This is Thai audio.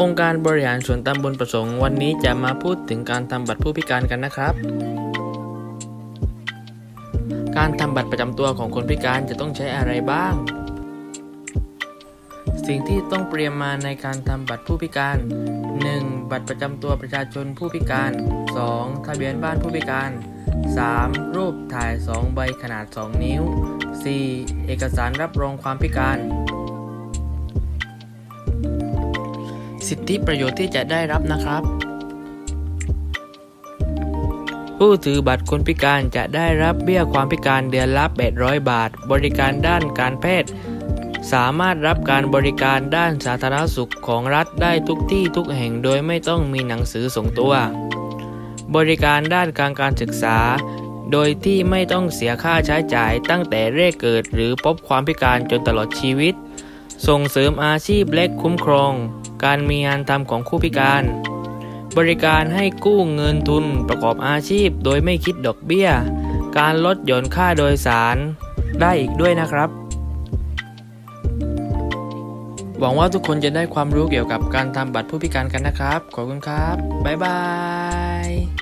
องค์การบริหารส่วนตำบลประสงค์วันนี้จะมาพูดถึงการทำบัตรผู้พิการกันนะครับ การทำบัตรประจำตัวของคนพิการจะต้องใช้อะไรบ้าง สิ่งที่ต้องเตรียมมาในการทำบัตรผู้พิการ 1. บัตรประจำตัวประชาชนผู้พิการ 2. ทะเบียนบ้านผู้พิการ 3. รูปถ่าย 2 ใบขนาด 2 นิ้ว 4. เอกสารรับรองความพิการ สิทธิประโยชน์ที่จะได้รับนะครับ ผู้ถือบัตรคนพิการจะได้รับเบี้ยความพิการเดือนละ 800 บาท บริการด้านการแพทย์ สามารถรับการบริการด้านสาธารณสุขของรัฐได้ทุกที่ทุกแห่งโดยไม่ต้องมีหนังสือส่งตัว บริการด้านการการศึกษาโดยที่ไม่ต้องเสียค่าใช้จ่ายตั้งแต่แรกเกิดหรือพบความพิการจนตลอดชีวิต ส่งเสริมอาชีพและคุ้มครอง การมีงานทำของผู้พิการ บริการให้กู้เงินทุนประกอบอาชีพโดยไม่คิดดอกเบี้ย การลดหย่อนค่าโดยสารได้อีกด้วยนะครับ หวังว่าทุกคนจะได้ความรู้เกี่ยวกับการทำบัตรผู้พิการกันนะครับ ขอบคุณครับ บ๊ายบาย